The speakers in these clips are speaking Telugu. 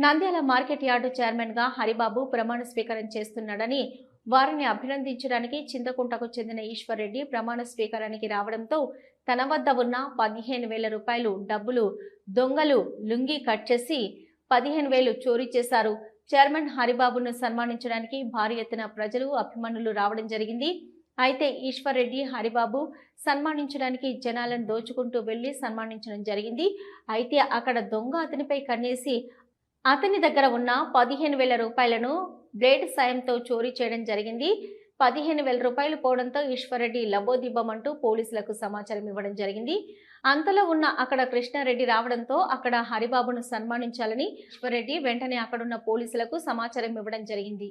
నంద్యాల మార్కెట్ యార్డు చైర్మన్గా హరిబాబు ప్రమాణ స్వీకారం చేస్తున్నాడని వారిని అభినందించడానికి చింతకుంటకు చెందిన ఈశ్వర్ రెడ్డి ప్రమాణ స్వీకారానికి రావడంతో తన వద్ద ఉన్న పదిహేను వేల రూపాయలు డబ్బులు దొంగలు లుంగి కట్ చేసి పదిహేను వేలు చోరీ చేశారు. చైర్మన్ హరిబాబును సన్మానించడానికి భారీ ఎత్తున ప్రజలు అభిమానులు రావడం జరిగింది. అయితే ఈశ్వర్ రెడ్డి హరిబాబు సన్మానించడానికి జనాలను దోచుకుంటూ వెళ్ళి సన్మానించడం జరిగింది. అయితే అక్కడ దొంగ అతనిపై కన్నేసి అతని దగ్గర ఉన్న పదిహేను వేల రూపాయలను బ్లేడ్ సాయంతో చోరీ చేయడం జరిగింది. పదిహేను వేల రూపాయలు పోవడంతో ఈశ్వరరెడ్డి లబోదిబ్బమంటూ పోలీసులకు సమాచారం ఇవ్వడం జరిగింది. అంతలో ఉన్న అక్కడ కృష్ణారెడ్డి రావడంతో అక్కడ హరిబాబును సన్మానించాలని ఈశ్వరరెడ్డి వెంటనే అక్కడున్న పోలీసులకు సమాచారం ఇవ్వడం జరిగింది.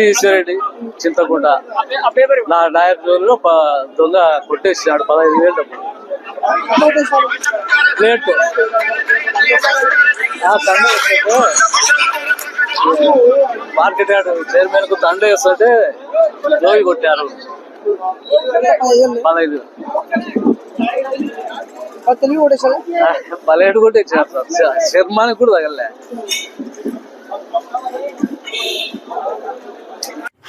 జి ఈశ్వరెడ్డి చింతకుంట. నా నాయర్ జోన్లో దొంగ కొట్టేసినాడు. పదహైదు వేలు డబ్బులు. ప్లేట్. మార్కెట్ యార్డ్ చైర్మన్కు దండ వేస్తుంటే జోగి కొట్టారు. పదహైదు. పదిహేడు కొట్టి ఇచ్చినారు సార్ శర్మానికి కూడా తగలే